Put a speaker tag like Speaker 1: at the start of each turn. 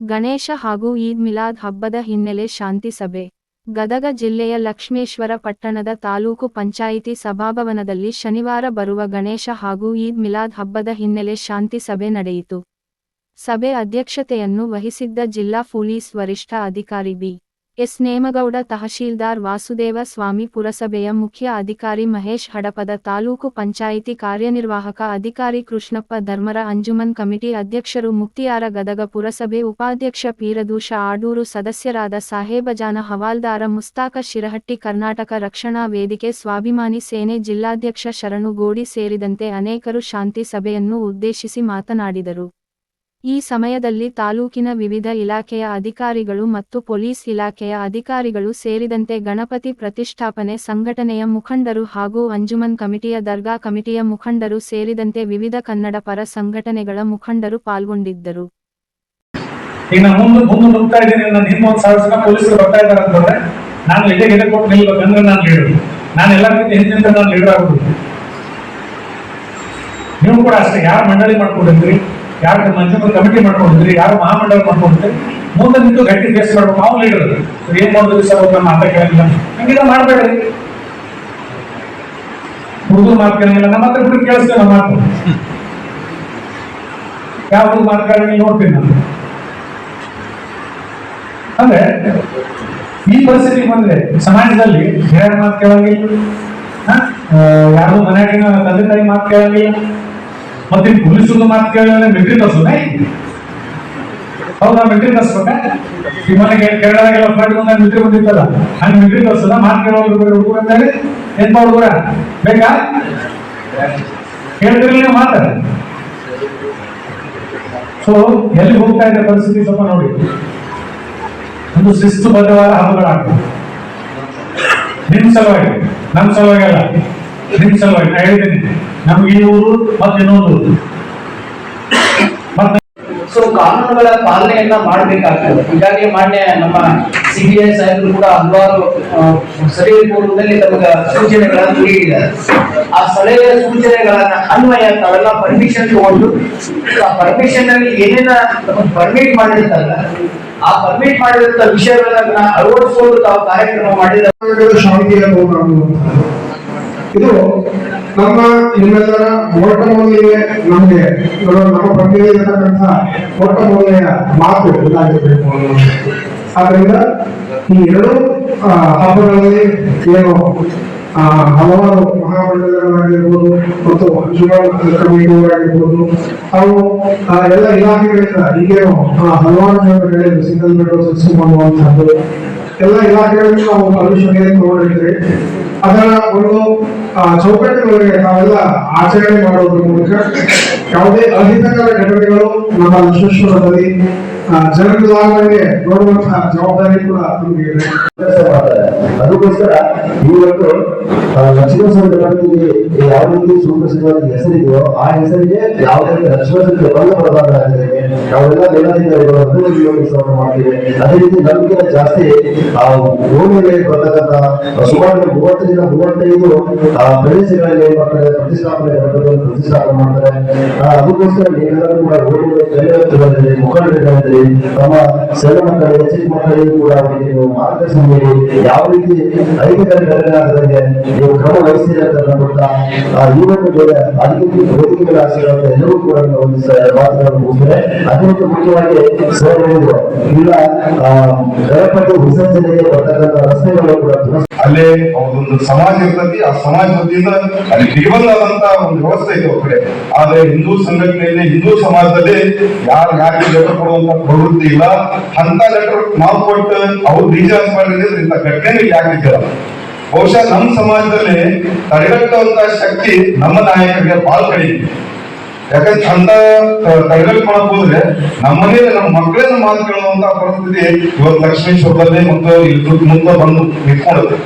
Speaker 1: ಗಣೇಶ ಹಾಗೂ ಈದ್ ಮಿಲಾದ್ ಹಬ್ಬದ ಹಿನ್ನೆಲೆ ಶಾಂತಿ ಸಭೆ. ಗದಗ ಜಿಲ್ಲೆಯ ಲಕ್ಷ್ಮೇಶ್ವರ ಪಟ್ಟಣದ ತಾಲೂಕು ಪಂಚಾಯಿತಿ ಸಭಾಭವನದಲ್ಲಿ ಶನಿವಾರ ಬರುವ ಗಣೇಶ ಹಾಗೂ ಈದ್ ಮಿಲಾದ್ ಹಬ್ಬದ ಹಿನ್ನೆಲೆ ಶಾಂತಿ ಸಭೆ ನಡೆಯಿತು. ಸಭೆ ಅಧ್ಯಕ್ಷತೆಯನ್ನು ವಹಿಸಿದ್ದ ಜಿಲ್ಲಾ ಪೊಲೀಸ್ ವರಿಷ್ಠ ಅಧಿಕಾರಿ ಬಿ. ಎಸ್ ನೇಮಗೌಡ ತಹಶೀಲ್ದಾರ್ ವಾಸುದೇವ ಸ್ವಾಮಿ ಪುರಸಭೆಯ ಮುಖ್ಯ ಅಧಿಕಾರಿ ಮಹೇಶ್ ಹಡಪದ ತಾಲೂಕು ಪಂಚಾಯಿತಿ ಕಾರ್ಯನಿರ್ವಾಹಕ ಅಧಿಕಾರಿ ಕೃಷ್ಣಪ್ಪ ಧರ್ಮರ ಅಂಜುಮನ್ ಕಮಿಟಿ ಅಧ್ಯಕ್ಷರು ಮುಕ್ತಿಯಾರ ಗದಗ ಪುರಸಭೆ ಉಪಾಧ್ಯಕ್ಷ ಪೀರದೂಷ ಆಡೂರು ಸದಸ್ಯರಾದ ಸಾಹೇಬಜಾನ ಹವಾಲ್ದಾರ ಮುಸ್ತಾಕ ಶಿರಹಟ್ಟಿ ಕರ್ನಾಟಕ ರಕ್ಷಣಾ ವೇದಿಕೆ ಸ್ವಾಭಿಮಾನಿ ಸೇನೆ ಜಿಲ್ಲಾಧ್ಯಕ್ಷ ಶರಣು ಗೋಡಿ ಸೇರಿದಂತೆ ಅನೇಕರು ಶಾಂತಿ ಸಭೆಯನ್ನು ಉದ್ದೇಶಿಸಿ ಮಾತನಾಡಿದರು. ಈ ಸಮಯದಲ್ಲಿ ತಾಲೂಕಿನ ವಿವಿಧ ಇಲಾಖೆಯ ಅಧಿಕಾರಿಗಳು ಮತ್ತು ಪೊಲೀಸ್ ಇಲಾಖೆಯ ಅಧಿಕಾರಿಗಳು ಸೇರಿದಂತೆ ಗಣಪತಿ ಪ್ರತಿಷ್ಠಾಪನೆ ಸಂಘಟನೆಯ ಮುಖಂಡರು ಹಾಗೂ ಅಂಜುಮನ್ ಕಮಿಟಿಯ ದರ್ಗಾ ಕಮಿಟಿಯ ಮುಖಂಡರು ಸೇರಿದಂತೆ ವಿವಿಧ ಕನ್ನಡ ಪರ ಸಂಘಟನೆಗಳ ಮುಖಂಡರು ಪಾಲ್ಗೊಂಡಿದ್ದರು.
Speaker 2: ಮುಂದೆ ನಾನು ನಾನು ಲೀಡರ್. ನಾನು ನಾನು ಲೀಡರ್ ನೀವು ಕೂಡ ಅಷ್ಟೇ, ಯಾರು ಮಂಡಳಿ ಮಾಡ್ಕೊಂಡಿದ್ರಿ ಯಾರು ಮಂಜೂರು ಕಮಿಟಿ ಮಾಡ್ಕೊಂಡಿದ್ರಿ? ಯಾರು ಮಹಾಮಂಡಲ ಮಾಡ್ಕೊಂಡಿದ್ರಿ? ಮುಂದೆ ನಿಂತು ಗಟ್ಟಿ ಫೇಸ್ ಮಾಡ್ಬೇಕು. ನಾವು ಲೀಡರ್ ಏನ್ ಮಾಡಿದ್ರಿ ಸರ್ ಅವ್ರ ಮಾತ ಕೇಳಂಗಿಲ್ಲ. ಹಂಗಿದ ಮಾಡ್ಬೇಡ್ರಿ. ಹುಡುಗರು ಮಾತು ಕೇಳಂಗಿಲ್ಲ. ನಮ್ಮ ಹತ್ರ ಬಿಟ್ಟು ಕೇಳಿಸ್ತೇವೆ ನಮ್ಮ ಮಾತು. ಯಾವ ಹುಡುಗ ಮಾತು ನೋಡ್ತೀನಿ ನಾನು. ಅಂದ್ರೆ, ಈ ಪರಿಸ್ಥಿತಿ ಬಂದ್ರೆ ಸಮಾಜದಲ್ಲಿ ಬೇರೆ ಮಾತು ಕೇಳಂಗಿಲ್ಲ? ಯಾರು ಮನೆಯಾಗಿನ ತಂದೆ ತಾಯಿ ಮಾತು ಕೇಳಂಗಿಲ್ಲ? ಮತ್ತೆ ಪೊಲೀಸರು ಮಾತು ಕೇಳಿದ್ರೆ ಮೆಟ್ರಿ ತರ್ಸೋದ? ಹೌದಾ ಮಿಟ್ರಿ ತರ್ಸ್ಬೇಕಾ ಈ ಬಂದಾಗ ಮಿಟ್ರಿ ಬಂದಿತ್ತಲ್ಲ, ಹಂಗೆ ಮಿಟ್ರಿ ತರ್ಸೋದ? ಮಾತು ಕೇಳೋದು ಹುಡುಗರು ಅಂತೇಳಿ ಎಂತ ಹುಡುಗರ? ಬೇಕಾ? ಕೇಳ್ತಿರಲಿಲ್ಲ ನೀವು ಮಾತ. ಸೊ ಎಲ್ಲಿ ಹೋಗ್ತಾ ಇದೆ ಪರಿಸ್ಥಿತಿ ಸ್ವಲ್ಪ ನೋಡಿ. ಒಂದು ಶಿಸ್ತುಬದ್ಧವಾದ ಹಬ್ಬಗಳಾಗ್ತದೆ ನಿಮ್ ಸಲುವಾಗಿ, ನಮ್ ಸಲುವಾಗಿ ಅಲ್ಲ, ನಿಮ್ ಸಲುವಾಗಿ, ನಾ ಹೇಳಿದ್ದೀನಿ ನಮ್ಗೆ ಈ ಊರು ಮತ್ತೆ ಇನ್ನೊಂದು
Speaker 3: ಸೊ ಕಾನೂನುಗಳ ಪಾಲನೆಯನ್ನ ಮಾಡಬೇಕಾಗ್ತದೆ. ಹೀಗಾಗಿ ಮಾನ್ಯ ನಮ್ಮ ಸಿ ಬಿ ಐ ಸಾಹೇಬರು ಕೂಡ ಹಲವಾರು ಸಲಹೆ ಪೂರ್ವದಲ್ಲಿ ನಮಗೆ ಸೂಚನೆಗಳನ್ನು ನೀಡಿದ್ದಾರೆ. ಆ ಸಲಹೆಯ ಸೂಚನೆಗಳನ್ನ ಅನ್ವಯ ತಾವೆಲ್ಲ ಪರ್ಮಿಷನ್ ತಗೊಂಡು ಆ ಪರ್ಮಿಷನ್ನಲ್ಲಿ ಏನೇನ ಪರ್ಮಿಟ್ ಮಾಡಿರ್ತಾರಲ್ಲ ಆ ಪರ್ಮಿಟ್ ಮಾಡಿದಂತ ವಿಷಯಗಳನ್ನ ಅಳವಡಿಸಿಕೊಂಡು ತಾವು ಕಾರ್ಯಕ್ರಮ ಮಾಡಿದ
Speaker 4: ಶಾಂತಿಯ ಇದು ನಮ್ಮ ನಿಮ್ಮೆಲ್ಲರ ಓಟ ಮೌಲ್ಯ ನಮಗೆ. ನಮ್ಮ ನಮ್ಮ ಇರತಕ್ಕಂತಹ ಓಟ ಮೌಲ್ಯ ಮಾತು ಇದಾಗಿರಬೇಕು ಅನ್ನೋದು. ಆದ್ರಿಂದ ಈ ಎರಡು ಹಬ್ಬಗಳಲ್ಲಿ ಏನು ಹಲವಾರು ಮಹಾಮಂಡಲಗಳಾಗಿರ್ಬೋದು ಮತ್ತು ಅಂಜುಮನ್ ಕಮಿಟಿಯವರಾಗಿರ್ಬೋದು ಅವು ಎಲ್ಲ ಇಲಾಖೆಗಳಿಂದ ಈಗೇನು ಹಲವಾರು ಜನರು ಹೇಳಿದ್ರು ಸಿಂಗಲ್ ಬೆಡ್ ಸಿಸ್ಟಮ್ ಅನ್ನುವಂಥದ್ದು ಎಲ್ಲ ಇಲಾಖೆಗಳಿಂದ ನಾವು ಪರಿಶೀಲನೆ ತಗೊಂಡಿದ್ದೀವಿ ಅದರ ಒಂದು ಆ, ಚೌಕಟ್ಟುಗಳಿಗೆ ನಾವೆಲ್ಲ ಆಚರಣೆ ಮಾಡೋದ್ರ ಮೂಲಕ ಯಾವುದೇ ಅಹಿತಕರ ಘಟನೆಗಳು ನಮ್ಮ ವಿಶ್ವೇಶ್ವರದಲ್ಲಿ ಆ, ಜನರಿಗಾಗದಂಗೆ ನೋಡುವಂತಹ ಜವಾಬ್ದಾರಿ ಕೂಡ ನಮಗೆ ಇದೆ.
Speaker 5: ಅದಕ್ಕೋಸ್ಕರ ಇವತ್ತು ಲಕ್ಷ್ಮೀ ಗಣಪತಿಗೆ ಯಾವ ರೀತಿ ಸುಪ್ರಸಿದ್ಧವಾದ ಹೆಸರಿದೆಯೋ ಆ ಹೆಸರಿಗೆ ಯಾವುದೇ ರೀತಿ ಲಕ್ಷ್ಮೀ ಬಂದ ಬರಬಾರದಾಗಿದೆ ನಾವೆಲ್ಲ ಮೇಲಾಧಿಕಾರಿಗಳು ಅಭಿವೃದ್ಧಿ ಯೋಗಿಸೋಣ ಮಾಡ್ತೀವಿ. ಅದೇ ರೀತಿ ನಮ್ಗಿಂತ ಜಾಸ್ತಿ. ಆ ಭೂಮಿಗೆ ಬರ್ತಕ್ಕಂಥ ಸುಮಾರು ಮೂವತ್ತರಿಂದ ಮೂವತ್ತೈದು, ಆ ಪ್ರದೇಶಗಳಲ್ಲಿ ಏನ್ ಮಾಡ್ತಾರೆ, ಪ್ರತಿಷ್ಠಾಪನೆ ಪ್ರತಿಷ್ಠಾಪನೆ ಮಾಡ್ತಾರೆ. ಅದಕ್ಕೋಸ್ಕರ ನೀವೆಲ್ಲರೂ ಕೂಡ ಕಲಿಯುತ್ತಿದ್ದಾರೆ ಮುಖಂಡರಿದ್ದಾರೆ ತಮ್ಮ ಸಣ್ಣ ಮಕ್ಕಳಿಗೆ, ಚಿಕ್ಕ ಮಕ್ಕಳಿಗೆ ಕೂಡ ಅವರಿಗೆ ನೀವು ಮಾರ್ಗದರ್ಶನ ನೀಡಿ. ಯಾವ ರೀತಿ ಆಗದಂಗೆ ನೀವು ಕ್ರಮ ವಹಿಸಿದೆ ಅಂತ ಆ, ಈ ಒಂದು ಬೇರೆ ಅದಕ್ಕೆ ವೇದಿಕೆಗಳ ಆಶೀರ್ವಾದ ಎಲ್ಲರೂ ಕೂಡ ಒಂದು ಮಾತುಗಳನ್ನು ಮುಗಿಸಿದ್ರೆ ಅತ್ಯಂತ ಮುಖ್ಯವಾಗಿ ಸರ್ ಹೇಳಿದ್ರು ಇಲ್ಲ ವಿಸರ್ಜನೆಗೆ ಬರ್ತಕ್ಕಂಥ ರಸ್ತೆಗಳು ಕೂಡ
Speaker 6: ಅಲ್ಲೇ ಒಂದು ಸಮಾಜ ಇರ್ತೈತಿ ಆ ಸಮಾಜ ವತಿಯಿಂದ ಅಲ್ಲಿ ನಿರ್ಬಂಧವಾದಂತ ಒಂದು ವ್ಯವಸ್ಥೆ ಇದೆ ಕಡೆ ಆದ್ರೆ ಹಿಂದೂ ಸಂಘಟನೆಯಲ್ಲಿ ಹಿಂದೂ ಸಮಾಜದಲ್ಲಿ ಯಾರು ಯಾಕೆ ಲೆಟರ್ ಕೊಡುವಂತ ಪ್ರವೃತ್ತಿ ಇಲ್ಲ. ಅಂತ ಲೆಟರ್ ನಾವು ಕೊಟ್ಟು ಅವ್ರು ರೀಚಾರ್ಜ್ ಮಾಡಿದ್ರೆ ಇಂಥ ಘಟನೆ ಬಹುಶಃ ನಮ್ಮ ಸಮಾಜದಲ್ಲಿ ತಡೆಗಟ್ಟುವಂತ ಶಕ್ತಿ ನಮ್ಮ ನಾಯಕರಿಗೆ ಪಾಲ್ಗಡಿ ಯಾಕಂದ್ರೆ ಚಂದ ತಡೆಗಟ್ಟು ಮಾಡಕ್ ಹೋದ್ರೆ ನಮ್ಮ ಮನೇಲಿ ನಮ್ಮ ಮಕ್ಕಳನ್ನ ಮಾತು ಕೇಳುವಂತ ಪರಿಸ್ಥಿತಿ ಇವತ್ತು ಲಕ್ಷ್ಮೀಶ್ವರದಲ್ಲಿ ಮತ್ತು ಇಲ್ಲಿ ಮುಂದೆ ಬಂದು ನಿಂತ್ಕೊಳ್ಳುತ್ತೆ